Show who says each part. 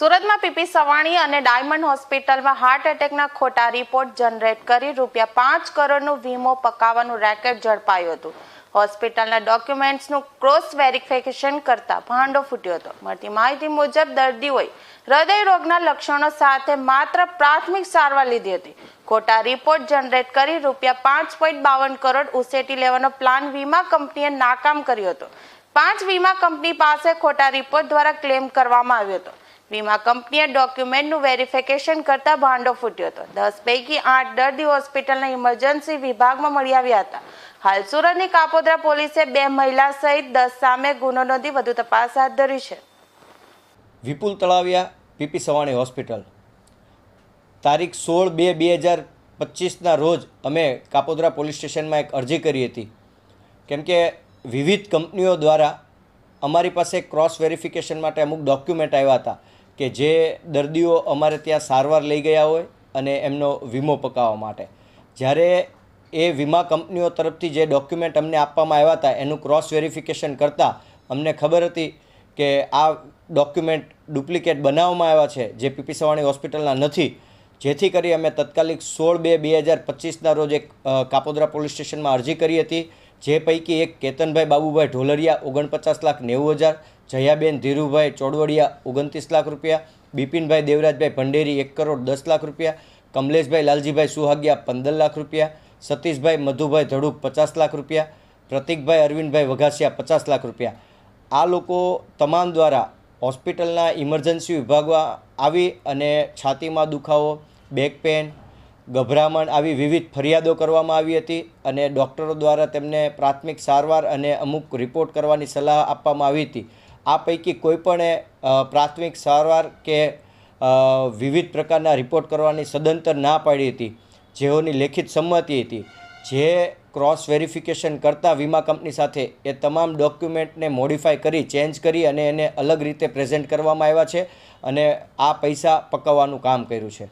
Speaker 1: કાપોદ્રામાં PP Savani અને diamond હોસ્પિટલમાં heart એટેકના ખોટા રિપોર્ટ જનરેટ કરી રૂપિયા પાંચ કરોડનું વીમો પકાવવાનું રેકેટ ઝડપાયું હતું. હોસ્પિટલના ડોક્યુમેન્ટ્સનું ક્રોસ વેરિફિકેશન કરતા ભાંડો ફૂટ્યો હતો. મળતી માહિતી મુજબ દર્દીઓએ હૃદય રોગના લક્ષણો સાથે માત્ર પ્રાથમિક સારવાર લીધી હતી. ખોટા રિપોર્ટ જનરેટ કરી રૂપિયા પાંચ પોઈન્ટ બાવન કરોડ ઉસેટી લેવાનો પ્લાન વીમા કંપનીએ નાકામ કર્યો હતો. પાંચ વીમા કંપની પાસે ખોટા રિપોર્ટ દ્વારા ક્લેમ કરવામાં આવ્યો હતો. વીમા કંપનીએ ડોક્યુમેન્ટનું વેરિફિકેશન કરતા ભાંડો ફૂટ્યો હતો. દસ પૈકી આઠ દર્દી હોસ્પિટલના ઇમરજન્સી વિભાગમાં મળી આવ્યા હતા. હાલ સુરતની કાપોદ્રા પોલીસે બે મહિલા સહિત દસ સામે ગુનો નોંધી વધુ તપાસ હાથ ધરી છે.
Speaker 2: Vipul Talaviya, PP Savani hospital. તારીખ સોળ બે બે હજાર પચીસના રોજ અમે કાપોદ્રા પોલીસ સ્ટેશનમાં એક અરજી કરી હતી. કેમ કે વિવિધ કંપનીઓ દ્વારા અમારી પાસે ક્રોસ વેરિફિકેશન માટે અમુક ડોક્યુમેન્ટ આવ્યા હતા. કે જે દર્દીઓ અમારે ત્યાં સારવાર લઈ ગયા હોય અને એમનો વીમો પકાવવા માટે. જ્યારે એ વીમા કંપનીઓ તરફથી જે ડોક્યુમેન્ટ અમને આપવામાં આવ્યા હતા, એનું ક્રોસ વેરિફિકેશન કરતાં અમને ખબર હતી કે આ ડોક્યુમેન્ટ ડુપ્લિકેટ બનાવવામાં આવ્યા છે, જે પીપી સવાણી હોસ્પિટલના નથી. જેથી કરી અમે તત્કાલિક સોળ બે બે હજાર પચીસના રોજ એક કાપોદરા પોલીસ સ્ટેશનમાં અરજી કરી હતી. જે પૈકી એક કેતનભાઈ બાબુભાઈ ઢોલરિયા, ઓગણપચાસ લાખ નેવું હજાર, જયાબેન ધીરુભાઈ ચોડવડિયા, ઓગણત્રીસ લાખ રૂપિયા, બિપિનભાઈ દેવરાજભાઈ ભંડેરી, એક કરોડ દસ લાખ રૂપિયા, કમલેશભાઈ લાલજીભાઈ સુહાગિયા, પંદર લાખ રૂપિયા, સતીશભાઈ મધુભાઈ ધડુક પચાસ લાખ રૂપિયા, પ્રતિકભાઈ અરવિંદભાઈ વઘાસિયા, પચાસ લાખ રૂપિયા. આ લોકો તમામ દ્વારા હોસ્પિટલના ઇમરજન્સી વિભાગમાં આવી અને છાતીમાં દુખાવો, બેક પેન ગભરામણ આવી વિવિધ ફરિયાદો કરવામાં આવી હતી અને ડૉક્ટરો દ્વારા તેમને પ્રાથમિક સારવાર અને અમુક રિપોર્ટ કરવાની સલાહ આપવામાં આવી હતી. આ પૈકી કોઈપણે પ્રાથમિક સારવાર કે વિવિધ પ્રકારના રિપોર્ટ કરવાની સદંતર ના પાડી હતી. જેઓની લેખિત સંમતિ હતી. જે ક્રોસ વેરિફિકેશન કરતાં વીમા કંપની સાથે એ તમામ ડોક્યુમેન્ટને મોડિફાઈ કરી ચેન્જ કરી અને એને અલગ રીતે પ્રેઝન્ટ કરવામાં આવ્યા છે અને આ પૈસા પકવવાનું કામ કર્યું છે.